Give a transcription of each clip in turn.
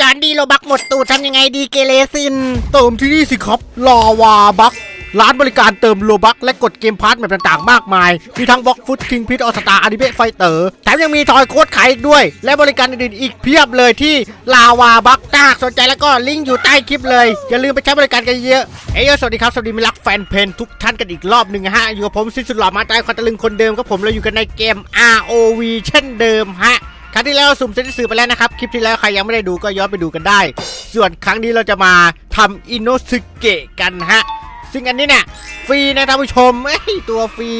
จานดีโลบักหมดตูดทำยังไงดีเกเรซิน เติมที่นี่สิครับลาวาบักร้านบริการเติมโลบักและกดเกมพาร์ทแบบต่างๆ มากมาย มีทั้งบล็อกฟุตคิงพิทออสตาอนิเมะไฟเตอร์แถมยังมีทอยโค้ดขายอีกด้วย และบริการอื่นๆอีกเพียบเลยที่ลาวาบักถ้าหากสนใจแล้วก็ลิงก์อยู่ใต้คลิปเลย อย่าลืมไปใช้บริการกันเยอะเอ้ยสวัสดีครับ สวัสดีมิตรรักแฟนเพลงทุกท่านกันอีกรอบหนึ่งฮะ อยู่กับผมซิสุดหล่อมาตายคอนตะลึงคนเดิมครับผมเราอยู่กันในเกม ROV เช่นเดิมฮะ ครั้งที่แล้วสุ่มเซนสื่อไปแล้วนะครับ คลิปที่แล้วใครยังไม่ได้ดูก็ย้อนไปดูกันได้ ส่วนครั้งนี้เราจะมาทำอินโนสึเกะกันฮะ ซึ่งอันนี้เนี่ยฟรีนะท่านผู้ชมเอ้ตัวฟรี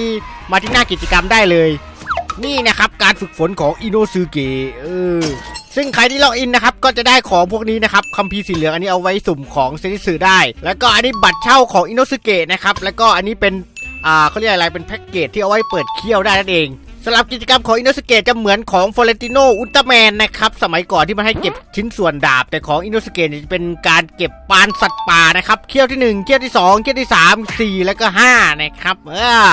มาที่หน้ากิจกรรมได้เลย นี่นะครับการฝึกฝนของอินโนสึเกะเออซึ่งใครที่ล็อกอินนะครับ ก็จะได้ของพวกนี้นะครับคัมภีร์สีเหลืองอันนี้เอาไว้สุ่มของเซนิสึได้ แล้วก็อันนี้บัตรเช่าของอินโนสึเกะนะครับแล้วก็อันนี้เป็นอ่าเขาเรียกอะไรเป็นแพ็กเกจที่เอาไว้เปิดเคี้ยวได้นั่นเอง สำหรับกิจกรรมของอินโนสเกตจะเหมือนของฟอเรนติโนอุลตร้าแมนนะครับ สมัยก่อนที่มันให้เก็บชิ้นส่วนดาบ แต่ของอินโนสเกตจะเป็นการเก็บปานสัตว์ป่านะครับเคี้ยวที่ 1เคี้ยวที่ 2เคี้ยวที่ 3 4 แล้วก็ 5 นะครับเออ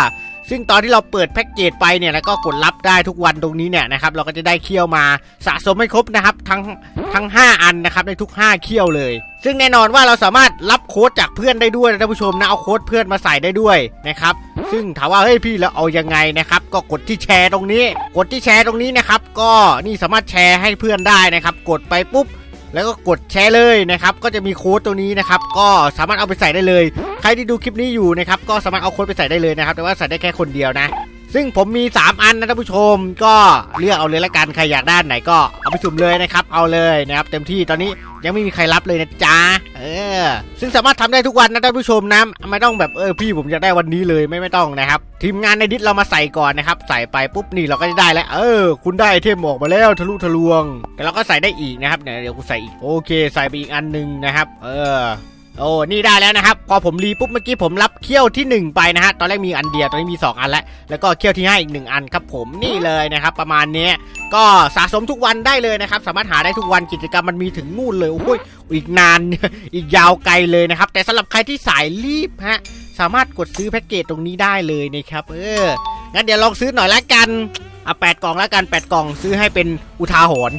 ซึ่งตอนที่เราเปิดแพ็กเกจไปเนี่ยแล้วก็กดรับได้ทุกวันตรงนี้เนี่ยนะครับเราก็จะได้เคี้ยวมาสะสมให้ครบนะครับทั้งทั้ง 5 อันนะครับในทุก 5 เคี้ยวเลย ซึ่งแน่นอนว่าเราสามารถรับโค้ดจากเพื่อนได้ด้วยนะท่านผู้ชมนะเอาโค้ดเพื่อนมาใส่ได้ด้วยนะครับ ซึ่งถามว่าเฮ้ยพี่แล้วเอายังไงนะครับ ก็กดที่แชร์ตรงนี้ กดที่แชร์ตรงนี้นะครับ ก็นี่สามารถแชร์ให้เพื่อนได้นะครับ กดไปปุ๊บแล้วก็กดแชร์เลยนะครับ ก็จะมีโค้ดตัวนี้นะครับ ก็สามารถเอาไปใส่ได้เลย ใครที่ดูคลิปนี้อยู่นะครับ ก็สามารถเอาโค้ดไปใส่ได้เลยนะครับ แต่ว่าใส่ได้แค่คนเดียวนะ ซึ่งผมมี 3 อันนะท่านผู้ชม ก็เลือกเอาเลยละกัน ใครอยากได้านไหนก็เอาไปสุ่มเลยนะครับ เอาเลยนะครับ เต็มที่ตอนนี้ยังไม่มีใครรับเลยนะจ๊ะ เออ ซึ่งสามารถทำได้ทุกวันนะท่านผู้ชมนะไม่ต้องแบบเออพี่ผมอยากได้วันนี้เลยไม่ไม่ต้องนะครับ ทีมงานในดิสเรามาใส่ก่อนนะครับ ใส่ไปปุ๊บนี่เราก็จะได้แล้ว เออ คุณได้ไอเทมออกมาแล้วทะลุทะลวง แต่เราก็ใส่ได้อีกนะครับเดี๋ยวกูใส่อีกโอเค ใส่ไปอีกอันหนึงนะครับ เออ โอ้นี่ได้แล้วนะครับ พอผมรีปุ๊บเมื่อกี้ผมรับเขี้ยวที่ 1 ไปนะฮะ ตอนแรกมีอันเดียวตอนนี้มี 2 อันแล้ว แล้วก็เขี้ยวที่5อีก 1 อันครับผมนี่เลยนะครับ ประมาณนี้ก็สะสมทุกวันได้เลยนะครับ สามารถหาได้ทุกวันกิจกรรมมันมีถึงนู่นเลยโอ้ยอีกนานอีกยาวไกลเลยนะครับ แต่สำหรับใครที่สายรีบฮะสามารถกดซื้อแพ็กเกจตรงนี้ได้เลยนะครับเอองั้นเดี๋ยวลองซื้อหน่อยละกันอะแปดกล่องละกันแปดกล่องซื้อให้เป็นอุทาหรณ์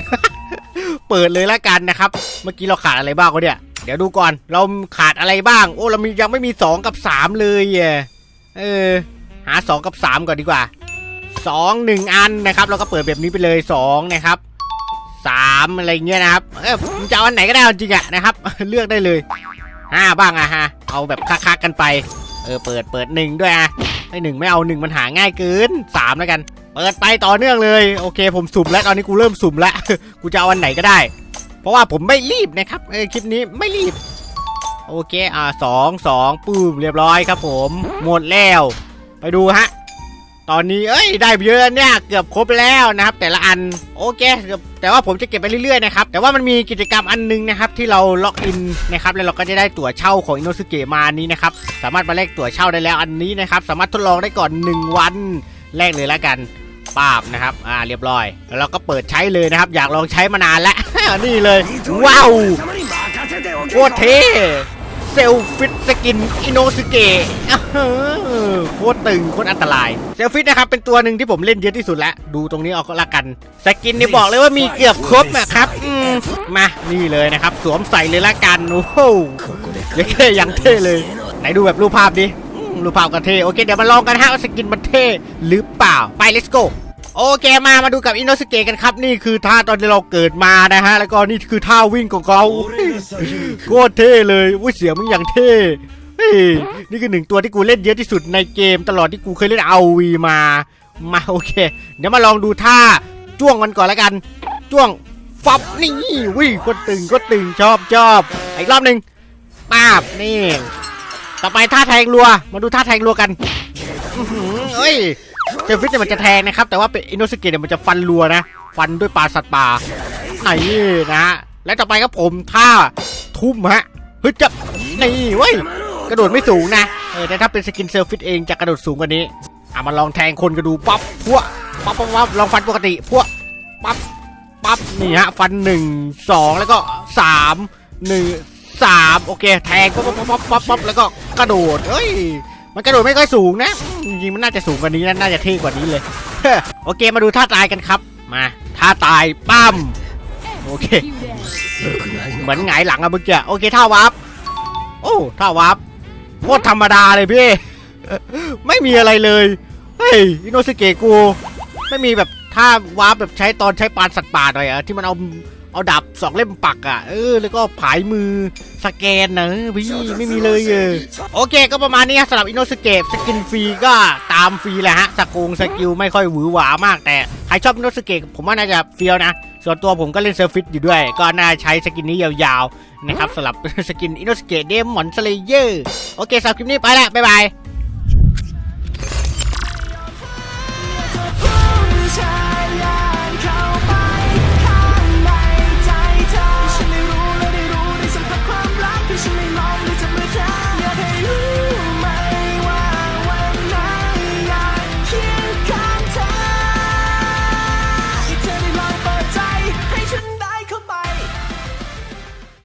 เปิดเลยละกันนะครับ เมื่อกี้เราขาดอะไรบ้างวะเนี่ย ดี๋ยวดูก่อน เราขาดอะไรบ้าง โอ้ เรามียังไม่มี 2 กับ 3 เลยเออ หา 2 กับ 3 ก่อนดีกว่า 2 1 อันนะครับ เราก็เปิดแบบนี้ไปเลย 2 นะครับ 3 อะไรเงี้ยนะครับ เออมึงจะเอาอันไหนก็ได้จริงอะนะครับ เลือกได้เลย 5 บ้างอะฮะ เอาแบบคักๆกันไป เออ เปิด เปิด 1 ด้วยอะไอ้หนึ่งไม่เอา1มันหาง่ายเกิน3แล้วกัน เปิดไปต่อเนื่องเลย โอเค ผมสุ่มแล้ว ตอนนี้กูเริ่มสุ่มแล้ว กูจะเอาอันไหนก็ได้ ราะว่าผมไม่รีบนะครับเออคลิปนี้ไม่รีบ โอเคอ่าสองสองปื้มเรียบร้อยครับผม หมดแล้ว ไปดูฮะตอนนี้เอ้ยได้เยอะเนี่ยเกือบครบแล้วนะครับ แต่ละอันโอเคแต่ว่าผมจะเก็บไปเรื่อยๆนะครับแต่ว่ามันมีกิจกรรมอันนึงนะครับ ที่เราล็อกอินนะครับแล้วเราก็จะได้ตั๋วเช่าของอินโนสเกะมาอันนี้นะครับสามารถมาแลกตั๋วเช่าได้แล้วอันนี้นะครับ สามารถทดลองได้ก่อน 1 วันแลกเลยแล้วกัน ปาบนะครับ อ่าเรียบร้อย แล้วเราก็เปิดใช้เลยนะครับ อยากลองใช้มานานแล้ว นี่เลย ว้าวโคตรเท่เซลฟิตสกินอิโนสเกะโคตรตึงโคตรอันตราย เซลฟิตนะครับเป็นตัวหนึ่งที่ผมเล่นเยอะที่สุดแล้ว ดูตรงนี้เอาก็ละกัน สกินนี่บอกเลยว่ามีเกือบครบนะครับมา นี่เลยนะครับ สวมใส่เลยละกัน โอ้โหยังเท่ยังเท่เลย ไหนดูแบบรูปภาพดิ รูปภาพก็เท่โอเคเดี๋ยวมาลองกันฮะว่าสกินมันเท่หรือเปล่าไป let's go โอเคมามาดูกับอินโนสเกะกันครับ นี่คือท่าตอนที่เราเกิดมานะฮะ แล้วก็นี่คือท่าวิ่งของเขาโคตรเท่เลยอุ้ยเสียงมึงอย่างเท่เฮ้ยนี่คือหนึ่งตัวที่กูเล่นเยอะที่สุดในเกม ตลอดที่กูเคยเล่นเอาวีมา มาโอเค เดี๋ยวมาลองดูท่าจ้วงมันก่อนแล้วกัน จ้วงฟับนี่วิ่งโคตรตึงโคตรตึงชอบชอบอีกรอบหนึ่งป้าบนี่ ต่อไปท่าแทงรัว มาดูท่าแทงรัวกันเอ้ยเจฟิตเนี่ยมันจะแทงนะครับ แต่ว่าเป็นอินโนสเกตเนี่ยมันจะฟันรัวนะ ฟันด้วยปลาสัตว์ป่าไหนนะฮะและต่อไปครับผมท่าทุ่มฮะเฮ้ยจับนี่เว้ยกระโดดไม่สูงนะเออแต่ถ้าเป็นสกินเซลฟิตเองจะกระโดดสูงกว่านี้อะมาลองแทงคนกันดูปั๊บพวกปั๊บปั๊บปั๊บลองฟันปกติพวกปั๊บปั๊บนี่ฮะฟันหนึ่งสองแล้วก็สามหนึ่งสามโอเค แทงปั๊บปั๊บปั๊บปั๊บแล้วก็ กระโดดเอ้ย มันกระโดดไม่ค่อยสูงนะจริงมันน่าจะสูงกว่านี้นะน่าจะเท่กว่านี้เลยโอเคมาดูท่าตายกันครับ มาท่าตายปั้มโอเค เหมือนหงายหลังอะเมื่อกี้โอเคท่าวับโอ้ท่าวับโคตรธรรมดาเลยพี่ ไม่มีอะไรเลย เฮ้ยอินโนสเกะกู ไม่มีแบบท่าวาร์ปแบบใช้ตอนใช้ปานสัตว์ป่าหน่อยอะที่มันเอา เอาดาบสองเล่มปักอะเออแล้วก็ผายมือสแกนนะเออพี่ไม่มีเลยเออโอเค ก็ประมาณนี้ฮะสำหรับอินโนสเกะสกินฟรีก็ตามฟรีแหละฮะสกงสกิลไม่ค่อยหวือหวามากแต่ใครชอบอินโนสเกะผมว่าน่าจะเฟี้ยวนะ ส่วนตัวผมก็เล่นเซอร์ฟิตอยู่ด้วย ก็น่าใช้สกินนี้ยาวๆนะครับสำหรับสกินอินโนสเกะเดมมอนสเลเยอร์โอเคสำหรับคลิปนี้ไปแล้วบ๊ายบาย